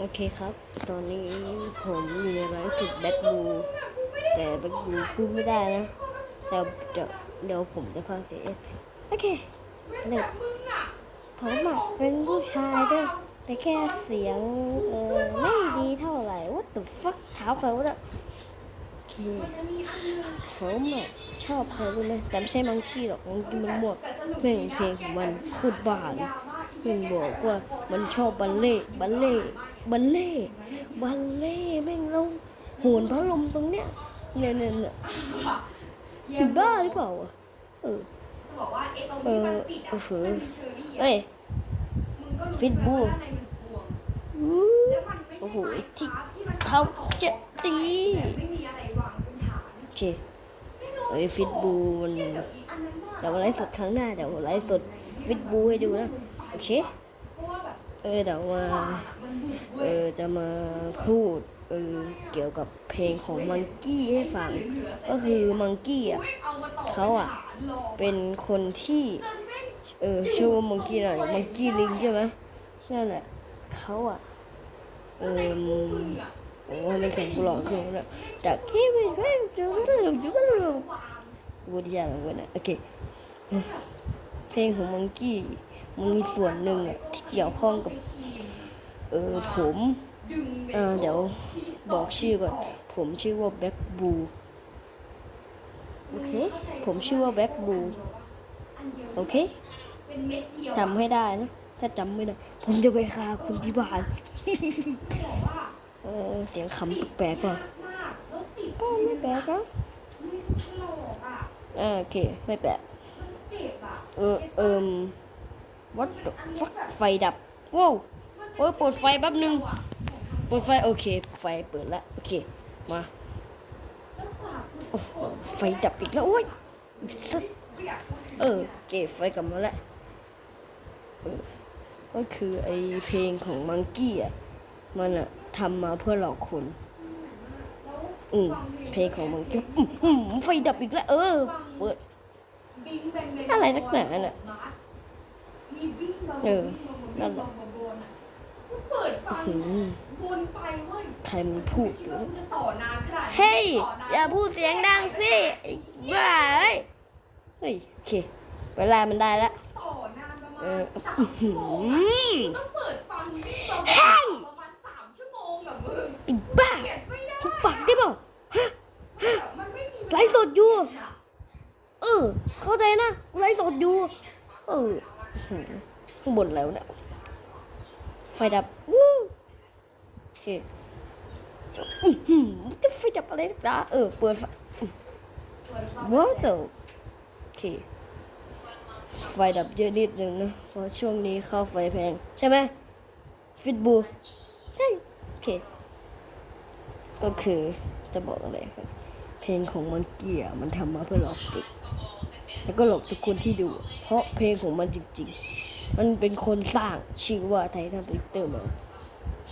โอเคครับ ตอนนี้ผมอยู่ในไลฟ์สุดแบทบูแต่แบทบูพูดไม่ได้นะเดี๋ยวเดี๋ยวเดี๋ยวผมจะพาเสียงโอเคเด็กผมอะเป็นผู้ชายด้วยแต่แค่เสียงเออไม่ดีเท่าไหร่ what the fuck เท้าใครวะเนี่ยโอเคผมอะชอบใครรู้ไหมแต่ไม่ใช่มังกี้หรอกมังกี้มันหมั่วเพลงเพลงของมันโคตรบ้าเลยมันบอกว่ามันชอบบัลเล่บัลเล่ บัลเล่ต์บัลเล่ต์แม่งเราโหนพัดลมตรงเนี้ยเนี่ยเนี่ยเนี่ยมันบ้าหรือเปล่าอะเออจะบอกว่าไอ้ตรงเอที่อมันปิดโอ้อะโหมันมีเชอรี่เอ้อะยมึงก็รู้ฟิตบูว่าข้างในมันบวมอู้แล้วมันไม่ใช่โอ้โหไม้ที่ค้าที่มันเท้าจะตีแบบไม่มีอะไรวางเป็นฐานโอเคเอ้ยฟิตบูมันเดี๋ยวอีกอันนั้นว่าเดี๋ยวไลฟ์สดครั้งหน้าเดี๋ยวไลฟ์สดฟิตบูให้ดูนะ โอเค ออเดี๋ยวมาเออจะมาพูดเออเกี่ยวกับเพลงของมังกี้ให้ฟัง ก็คือมังกี้อะเอามาต่ะเป็นคนที่เออชื่อว่ามังกี้อะไรมังกี้ลิงใช่ไหมนั่แหละเขาอะเออโอ้ไมันเสียงกูหลอกขึ้นแล้วจากที่ไม่ใช่จุ๊บจุ๊บจุ๊บจุ๊บวูดยาเหมือนกันนะโอเคเพลงของมังกี้ มันมีส่วนหนึ่งอะที่เกี่ยวข้องกับ เออผมเออเดี๋ยวบอกชื่อก่อน ผมชื่อว่าแบ็คบูโอเค ผมชื่อว่าแบ็คบูโอเคจำให้ได้นะถ้าจำไม่ได้ ผมจะไปฆ่าคุณที่บ้านเออเสียงขำแปลกว่ะก็ไม่แปลกนะมือถลอกอะโอเค ไม่แปลกเจ็บอะเออเอิม what the fuck ไฟดับว้าวโอ้ยเปิดไฟแป๊บนึงเปิดไฟโอเค ไฟเปิดแล้วโอเคมาไฟดับอีกแล้วโอ้ยเออโอเคไฟกลับมาแล้วก็คือไอเพลงของมังกี้อะมันอะทำมาเพื่อหลอกคนอืมเพลงของมังกี้ไฟดับอีกแล้ว เออเปิดอะไรนักหนาน่ะอีบิงบง เออบิงบงนั่นแหละบงบงบงอะมันเปิดฟังอื้อหือวนไปเว้ยใครมันพูดคิอดยู่ว่ามันจะต่อนานขนาดนี้เฮ้ยต่นนอย่าพูดเสียงดังสิไอ้บ้าเอ้ยเฮ้ยโอเคเวลามันได้แล้วต่อนานประมาเอณอสามชั่วโมงอือะมต้องเปิดฟังต่อเฮ้ยประมาณสามชั่วโมงอะมึงไอ้บ้าเก็บไม่ได้ทุกปากได้เปล่าฮะมันไม่มีไลฟ์สดอยู่เออเข้าใจนะกูไลฟ์สดอยู่เออหือ ข้างบนแล้วเนี่ยไฟดับวู้โอเคอื้อหือจะไฟดับอะไรนักหนาเออเปิดไฟเปิดฟังว้าวเตโอเคไฟดับเยอะนิดนึงนะเพราะช่วงนี้ค่าไฟแพง ใช่ไหมฟิตบูใช่ โอเค ก็คือจะบอกอะไรครับเพลงของมันเกียมันทำมาเพื่อหลอกเด็ก แล้วก็หลอกทุกคนที่ดู เพราะเพลงของมันจริง ๆ มันเป็นคนสร้างชื่อว่าไททันทวิตเตอร์มา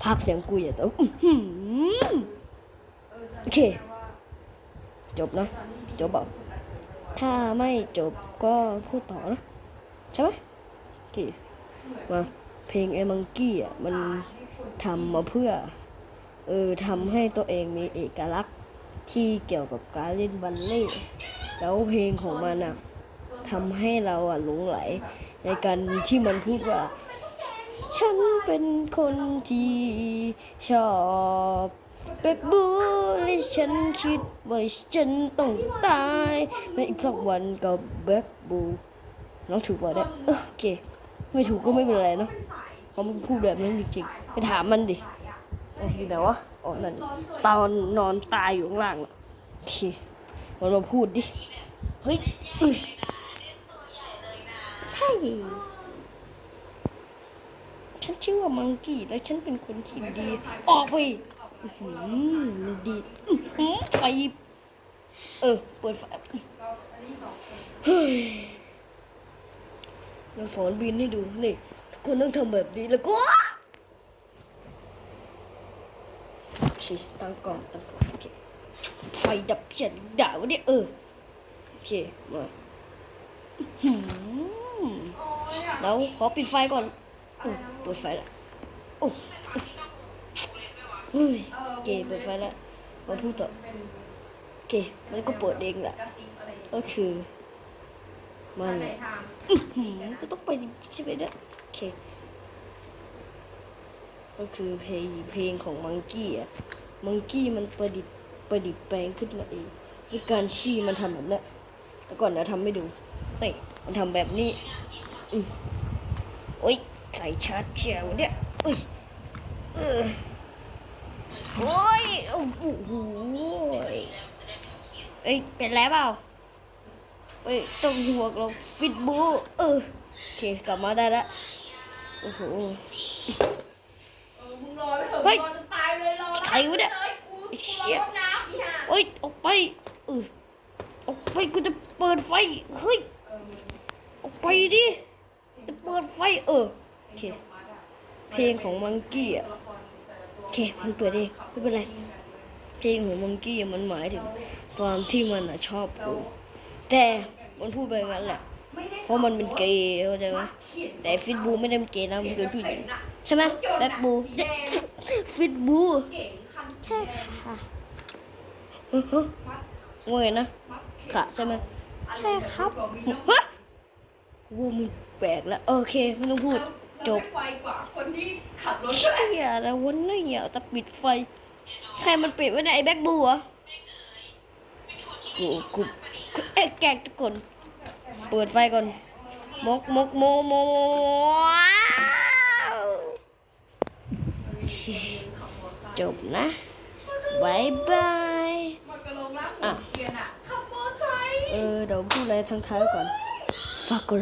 ภาคเสียงกูอย่าต้องโอเค จบนะจบบอกถ้าไม่จบก็พูดต่อนะ ใช่ไหมโอเคมาเพลงไอ้มังกี้อะ มันทำมาเพื่อ เออทำให้ตัวเองมีเอกลักษณ์ที่เกี่ยวกับการเล่นบัลเล่แล้วเพลงของมันอะ ทำให้เราอะหลงไหล ในการที่มันพูดว่า ฉันเป็นคนที่ชอบเบกบูและฉันคิดว่าฉันต้องตายในอีกสักวันกับเบกบูน้องถูกป่ะเนี่ยเออโอเค ไม่ถูกก็ไม่เป็นไรเนาะเพราะมันพูดแบบนั้นจริงๆไปถามมันดิไอ้ที่ไหนวะอ๋อนั่นตอนนอนตายอยู่ข้างล่างน่ะโอเคมันมาพูดดิ เฮ้ยอุ๊ยเฮ้ย ฉันชื่อว่ามังกี้และฉันเป็นคนที่ดี ออกไปหืมันดีหือไฟเออเปิดไฟเฮ้ยเราสอนบินให้ดูนี่ทุกคนต้องทำแบบนี้แล้วก็โอเคตั้งกล้องตั้งกล้องโอเคไฟดับเฉันด่าวะเนี่ยเออโอเคมา อื้อหือแล้วขอปิดไฟก่อนโอ้เปิดไฟละโอ้เฮ้ยอเกเปิดไฟแล้วมาพูดต่อเป็นโอเคมันก็เปิดเองแหละโอเคือมันก็ต้องไปใช่ไหมเนี่ยโอเคก็คือเพลงเพลงของมังกี้อะมังกี้มันประดิษฐ์ประดิษฐ์แปลงขึ้นมาเองด้วยการที่มันทำแบบนี้ยแล้วก่อนนะทำไม่ดูเฮ้มันทำแบบนี้ โอ้ยใส่ชาร์จเจียวเนี่ยอุ้ยเออโอ้ยโอ้โหเอ้ยเป็นแล้วเปล่าเอ้ยต้องหัวกเราฟิตบูเออโอเคกลับมาได้แล้วโอ้โหเออมึงรอไปเถอะเฮ้ยงรอจนตายเลยรอใครวะเนี่ยเชี่รอยห้องน้ำอีห่าเอ้ยออกไปเออออกไปกูจะเปิดไฟเฮ้ยออกไปดิ จะเปิดไฟเออโอเคเพลงของมังกี้อะโอเคมันเปิดเองไม่เป็นไรเพลงของมังกี้มันหมายถึงความที่มันอะชอบกูแต่มันพูดไปงั้นแหละเพราะมันเป็นเกย์เข้าใจไหมแต่ฟิตบูไม่ได้เป็นเกย์นะมันเป็นผู้หญิงใช่ไหมแบ็คบูฟิตบูใช่ค่ะฮึฮึมัดงงนะข็มค่ะใช่ไหมใช่ครับ เดี๋ยวมีน้องฮะวูมึงแปลกแล้วโอเคไม่ต้องพูดจบเราไม่ไวกว่าคนที่ขับรถด้วยเฮียแต่วันนี้อย่าแต่ปิดไฟ ใครมันปิดไว้ในยไอ้แบ็คบูเหรอกูกูกูเอ๊ะแกล้งทุกคน เปิดไฟก่อน มกมกโมโมว้าวจบนะบายบายมันกระโลงล่างอะเกียร์น่ะขับมอไซค์เออเดี๋ยวพูดอะไรทางท้ายไว้ก่อน ฝากกด